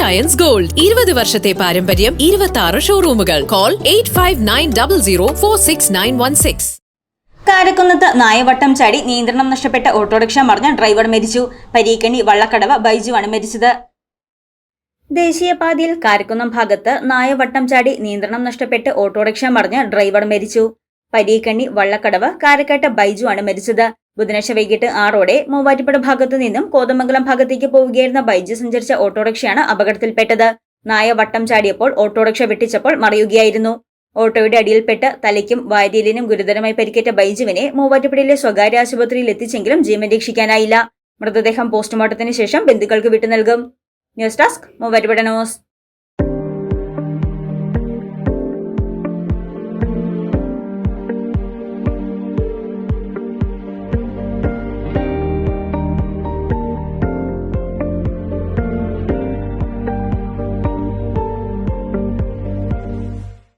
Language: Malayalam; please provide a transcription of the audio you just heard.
അയൻസ് ഗോൾഡ് ഇരുപത് വർഷത്തെ പാരമ്പര്യം ഇരുപത്തി ആറ് ഷോറൂമുകൾ call eight five nine double zero four six nine one six കാരക്കുന്നത്ത് നായവട്ടം ചാടി നിയന്ത്രണം നഷ്ടപ്പെട്ട ഓട്ടോറിക്ഷ മറിഞ്ഞ ഡ്രൈവർ മരിച്ചു. പരീക്കണി വള്ളക്കടവ് ബൈജുവാണ് മരിച്ചത്. ദേശീയപാതയിൽ കാരക്കുന്നം ഭാഗത്ത് നായവട്ടം ചാടി നിയന്ത്രണം നഷ്ടപ്പെട്ട് ഓട്ടോറിക്ഷ മറിഞ്ഞ ഡ്രൈവർ മരിച്ചു. പരീക്കണ്ണി വള്ളക്കടവ് കാരക്കാട്ട് ആണ് മരിച്ചത്. ബുധനാഴ്ച വൈകിട്ട് ആറോടെ മൂവാറ്റുപുഴ ഭാഗത്തു നിന്നും കോതമംഗലം ഭാഗത്തേക്ക് പോവുകയായിരുന്ന ബൈജു സഞ്ചരിച്ച ഓട്ടോറിക്ഷയാണ് അപകടത്തിൽപ്പെട്ടത്. നായ വട്ടം ചാടിയപ്പോൾ ഓട്ടോറിക്ഷ വെട്ടിച്ചപ്പോൾ മറിയുകയായിരുന്നു. ഓട്ടോയുടെ അടിയിൽപ്പെട്ട് തലയ്ക്കും വായതിയിലിനും ഗുരുതരമായി പരിക്കേറ്റ ബൈജുവിനെ മൂവാറ്റുപുഴയിലെ സ്വകാര്യ ആശുപത്രിയിൽ എത്തിച്ചെങ്കിലും ജീവൻ രക്ഷിക്കാനായില്ല. മൃതദേഹം പോസ്റ്റ്മോർട്ടത്തിന് ശേഷം ബന്ധുക്കൾക്ക് വിട്ടു നൽകും. News desk Muvattupuzha news.